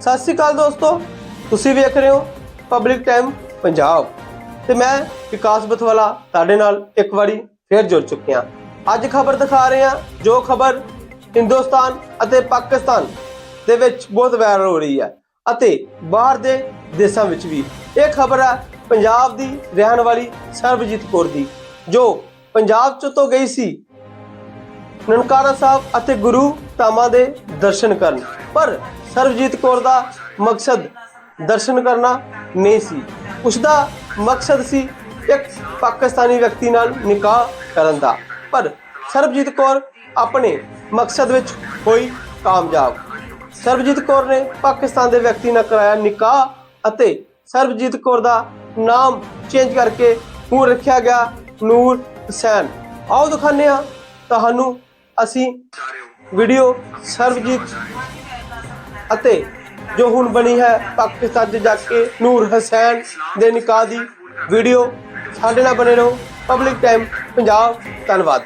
ਸਤਿ ਸ਼੍ਰੀ ਅਕਾਲ ਦੋਸਤੋ। ਤੁਸੀਂ ਵੇਖ ਰਹੇ ਹੋ ਪਬਲਿਕ ਟਾਈਮ ਪੰਜਾਬ। ਤੇ ਮੈਂ ਵਿਕਾਸ ਬਥਵਾਲਾ ਤੁਹਾਡੇ ਨਾਲ ਇੱਕ ਵਾਰੀ ਫੇਰ ਜੁੜ ਚੁੱਕਿਆ ਅੱਜ ਖਬਰ ਦਿਖਾ ਰਹੇ ਹਾਂ, ਜੋ ਖਬਰ ਹਿੰਦੁਸਤਾਨ ਅਤੇ ਪਾਕਿਸਤਾਨ ਦੇ ਵਿੱਚ ਬਹੁਤ ਵਾਇਰਲ ਹੋ ਰਹੀ ਹੈ ਅਤੇ ਬਾਹਰ ਦੇ ਦੇਸ਼ਾਂ ਵਿੱਚ ਵੀ। ਇਹ ਖਬਰ ਹੈ ਪੰਜਾਬ ਦੀ ਰਹਿਣ ਵਾਲੀ ਸਰਬਜੀਤ ਕੌਰ ਦੀ, ਜੋ ਪੰਜਾਬ ਚ ਤੋਂ ਗਈ ਸੀ। ਨਨਕਾਣਾ ਸਾਹਿਬ ਅਤੇ ਗੁਰੂ ਧਾਮਾਂ ਦੇ ਦਰਸ਼ਨ ਕਰਨ। ਪਰ ਸਰਬਜੀਤ ਕੌਰ ਦਾ ਮਕਸਦ ਦਰਸ਼ਨ ਕਰਨਾ ਨਹੀਂ ਸੀ। ਉਸ ਦਾ ਮਕਸਦ ਸੀ ਇੱਕ ਪਾਕਿਸਤਾਨੀ ਵਿਅਕਤੀ ਨਾਲ ਨਿਕਾਹ ਕਰਨ ਦਾ। ਪਰ ਸਰਬਜੀਤ ਕੌਰ ਆਪਣੇ ਮਕਸਦ ਵਿੱਚ ਹੋਈ ਕਾਮਯਾਬ। ਸਰਬਜੀਤ ਕੌਰ ਨੇ ਪਾਕਿਸਤਾਨ ਦੇ ਵਿਅਕਤੀ ਨਾਲ ਕਰਾਇਆ ਨਿਕਾਹ ਅਤੇ ਸਰਬਜੀਤ ਕੌਰ ਦਾ ਨਾਮ ਚੇਂਜ ਕਰਕੇ ਹੁਣ ਰੱਖਿਆ ਗਿਆ ਨੂਰ ਹੁਸੈਨ। ਆਓ ਦਿਖਾਉਂਦੇ ਹਾਂ। ਤੁਹਾਨੂੰ ਅਸੀਂ ਵੀਡੀਓ ਸਰਬਜੀਤ ਅਤੇ ਜੋ ਹੁਣ ਬਣੀ ਹੈ ਪਾਕਿਸਤਾਨ 'ਚ ਜਾ ਕੇ ਨੂਰ ਹਸੈਨ ਦੇ ਨਿਕਾਹ ਦੀ ਵੀਡੀਓ ਸਾਡੇ ਨਾਲ ਬਣੇ ਰਹੋ। ਪਬਲਿਕ ਟਾਈਮ ਪੰਜਾਬ, ਧੰਨਵਾਦ।